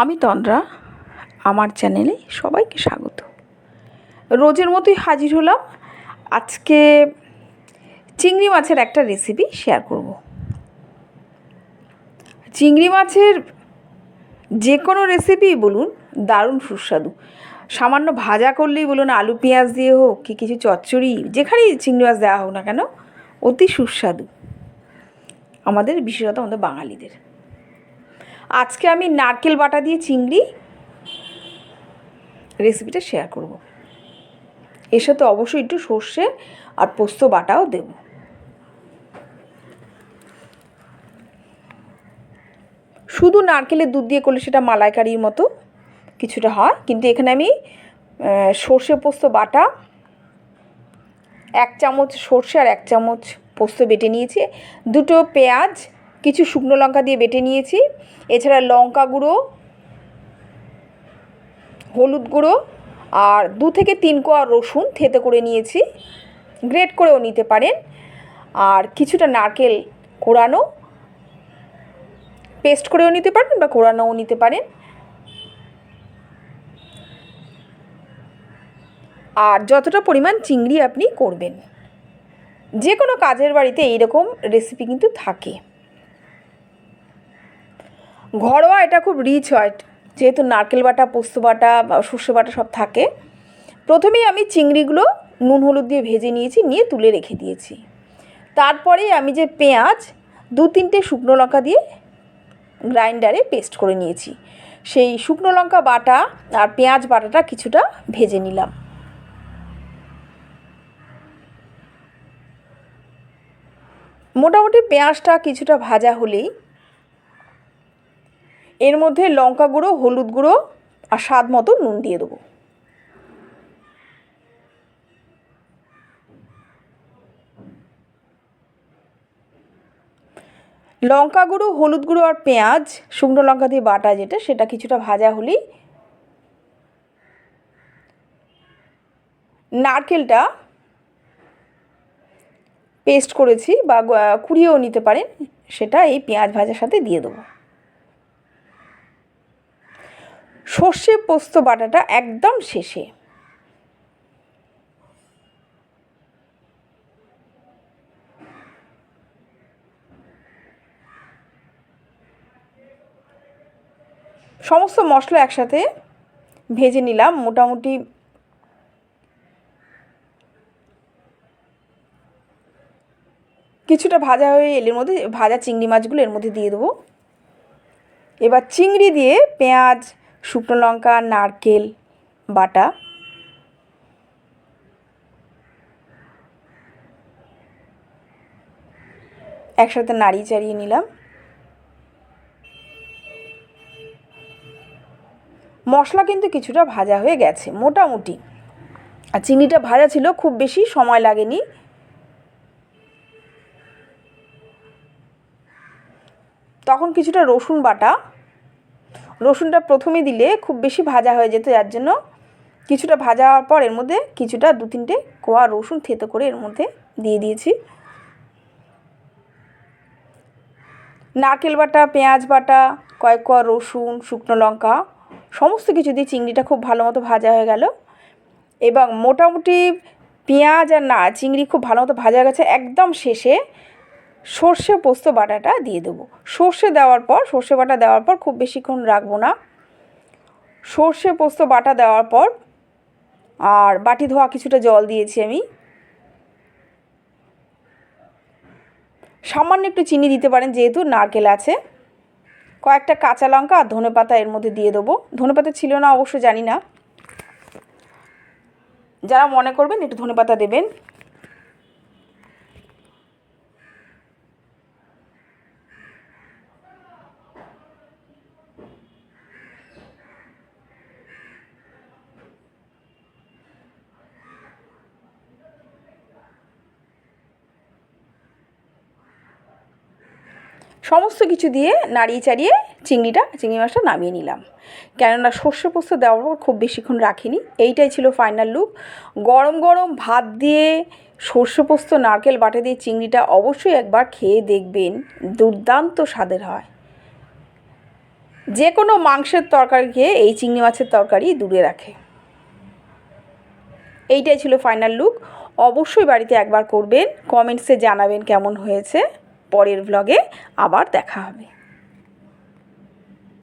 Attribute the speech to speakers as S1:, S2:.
S1: আমি তন্দ্রা, আমার চ্যানেলে সবাইকে স্বাগত। রোজের মতোই হাজির হলাম। আজকে চিংড়ি মাছের একটা রেসিপি শেয়ার করব। চিংড়ি মাছের যে কোনো রেসিপি বলুন, দারুণ সুস্বাদু। সামান্য ভাজা করলেই বলুন আলু, পেঁয়াজ দিয়ে হোক কি কিছু চচ্চড়ি, যেখানেই চিংড়ি মাছ দেওয়া হোক না কেন, অতি সুস্বাদু। আমাদের বিশেষত আমাদের বাঙালিদের। আজকে আমি নারকেল বাটা দিয়ে চিংড়ি রেসিপিটা শেয়ার করব। এর সাথে অবশ্যই একটু সর্ষে আর পোস্ত বাটাও দেব। শুধু নারকেলের দুধ দিয়ে করলে সেটা মালাইকারির মতো কিছুটা হয়, কিন্তু এখানে আমি সর্ষে পোস্ত বাটা, এক চামচ সর্ষে আর এক চামচ পোস্ত বেটে নিয়েছি। দুটো পেঁয়াজ কিছু শুকনো লঙ্কা দিয়ে বেটে নিয়েছি। এছাড়া লঙ্কা গুঁড়ো, হলুদ গুঁড়ো আর দু থেকে তিন কোয়া রসুন থেতে করে নিয়েছি। গ্রেট করেও নিতে পারেন। আর কিছুটা নারকেল কোরানো, পেস্ট করেও নিতে পারেন বা কোরানোও নিতে পারেন। আর যতটা পরিমাণ চিংড়ি আপনি করবেন। যে কোনো কাজের বাড়িতে এইরকম রেসিপি কিন্তু থাকে। ঘরোয়া এটা খুব রিচ হয়, যেহেতু নারকেল বাটা, পোস্ত বাটা সর্ষে বাটা সব থাকে। প্রথমেই আমি চিংড়িগুলো নুন হলুদ দিয়ে ভেজে নিয়েছি, নিয়ে তুলে রেখে দিয়েছি। তারপরে আমি যে পেঁয়াজ, দু তিনটে শুকনো লঙ্কা দিয়ে গ্রাইন্ডারে পেস্ট করে নিয়েছি। সেই শুকনো লঙ্কা বাটা আর পেঁয়াজ বাটাটা কিছুটা ভেজে নিলাম। মোটামুটি পেঁয়াজটা কিছুটা ভাজা হলেই এর মধ্যে লঙ্কা গুঁড়ো, হলুদ গুঁড়ো আর স্বাদ মতো নুন দিয়ে দেবো। লঙ্কা গুঁড়ো, হলুদ গুঁড়ো আর পেঁয়াজ, শুকনো লঙ্কা দিয়ে বাটা যেটা, সেটা কিছুটা ভাজা হলেই নারকেলটা পেস্ট করেছি বা কুড়িয়েও নিতে পারেন, সেটা এই পেঁয়াজ ভাজার সাথে দিয়ে দেবো। সর্ষে পোস্ত বাটাটা একদম শেষে। সমস্ত মশলা একসাথে ভেজে নিলাম, মোটামুটি কিছুটা ভাজা হয়ে এলে এর মধ্যে, ভাজা চিংড়ি মাছগুলো এর মধ্যে দিয়ে দেবো। এবার চিংড়ি দিয়ে পেঁয়াজ শুকনো লঙ্কা, নারকেল বাটা। একসাথে নাড়িয়ে চাড়িয়ে নিলাম। মশলা কিন্তু কিছুটা ভাজা হয়ে গেছে, মোটামুটি। আর চিনিটা ভাজা ছিল, খুব বেশি সময় লাগেনি। তখন কিছুটা রসুন বাটা রসুনটা প্রথমে দিলে খুব বেশি ভাজা হয়ে যেত, যার জন্য কিছুটা ভাজা হওয়ার পর এর মধ্যে কিছুটা দু তিনটে কোয়া রসুন থেতো করে এর মধ্যে দিয়ে দিয়েছি। নারকেল বাটা, পেঁয়াজ বাটা, কয়েক কোয়া রসুন, শুকনো লঙ্কা, সমস্ত কিছু দিয়ে চিংড়িটা খুব ভালো মতো ভাজা হয়ে গেল। এবং মোটামুটি পেঁয়াজ আর না, চিংড়ি খুব ভালো মতো ভাজা গেছে একদম শেষে। সর্ষে পোস্ত বাটাটা দিয়ে দেবো। সর্ষে দেওয়ার পর, সর্ষে বাটা দেওয়ার পর খুব বেশিক্ষণ রাখব না। সর্ষে পোস্ত বাটা দেওয়ার পর, আর বাটি ধোয়া কিছুটা জল দিয়েছি আমি। সামান্য একটু চিনি দিতে পারেন, যেহেতু নারকেল আছে। কয়েকটা কাঁচা লঙ্কা আর ধনে পাতা এর মধ্যে দিয়ে দেবো। ধনে পাতা ছিল না, অবশ্য জানি না। যারা মনে করবেন একটু ধনে পাতা দেবেন। সমস্ত কিছু দিয়ে নাড়িয়ে চাড়িয়ে চিংড়িটা, চিংড়ি মাছটা নামিয়ে নিলাম। কেননা সর্ষে পোস্ত দেওয়ার পর খুব বেশিক্ষণ রাখিনি। এইটাই ছিল ফাইনাল লুক গরম গরম ভাত দিয়ে সর্ষে পোস্ত, নারকেল বাটা দিয়ে চিংড়িটা অবশ্যই একবার খেয়ে দেখবেন। দুর্দান্ত স্বাদের হয়। যে কোনো মাংসের তরকারিকে এই চিংড়ি মাছের তরকারি দূরে রাখে। এইটাই ছিল ফাইনাল লুক অবশ্যই বাড়িতে একবার করবেন। কমেন্টসে জানাবেন কেমন হয়েছে। পরের ব্লগে আবার দেখা হবে।